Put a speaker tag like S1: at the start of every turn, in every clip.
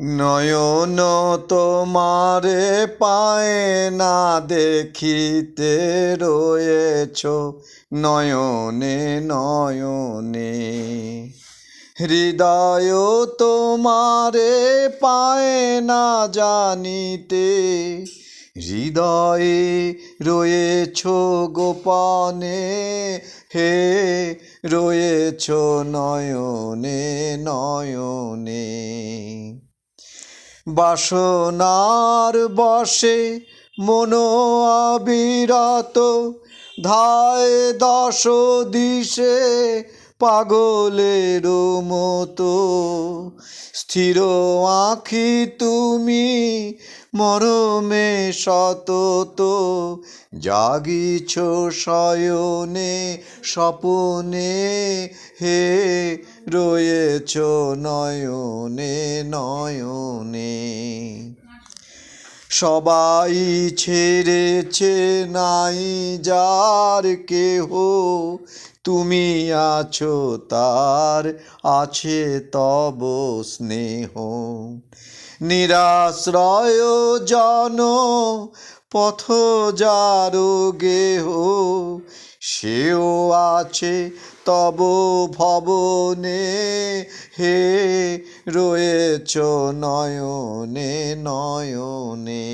S1: নয়ন তোমারে পায় না দেখিতে রয়েছ, নয়নে নয়নে। হৃদয় তোমারে পায় না জানিতে, হৃদয়ে রয়েছ গোপনে। হে রয়েছ নয়নে নয়নে। বাসনার বসে মন অবিরত ধায় দশ দিশে পাগলের মতো। স্থির আঁখি তুমি মরমে সতত। জাগিছ শয়নে স্বপনে হে, রয়েছ নয়নে নয়নে। সবাই ছেড়েছে নাই যার কেহ তুমি আছো, তার আছে তব স্নেহ। নিরাশ্রয় জন, পথ যার গেহ। সেও আছে তব ভবনে, হে রয়েছ নয়নে নয়নে।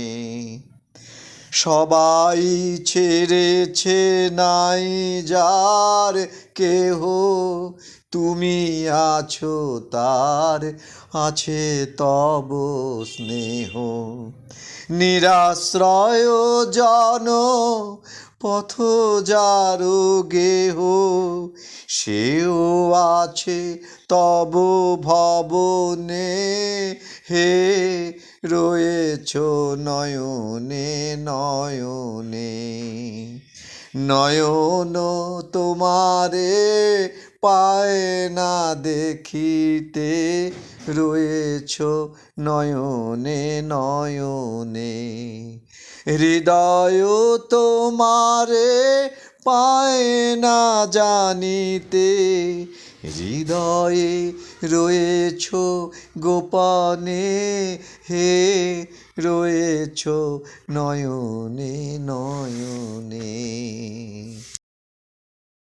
S1: সবাই ছেড়েছে নাই যার কেহ তুমি আছো তার আছে তব স্নেহ। নিরাশ্রয় জন পথ যার গেহ, সেও আছে তব ভবনে। হে রয়েছ নয়নে নয়নে। নয়ন তোমারে পায় না দেখিতে। রয়েছ নয়নে নয়নে। হৃদয় তোমারে পায় না জানিতে। হৃদয়ে রয়েছ গোপনে হে রয়েছ নয়নে নয়নে।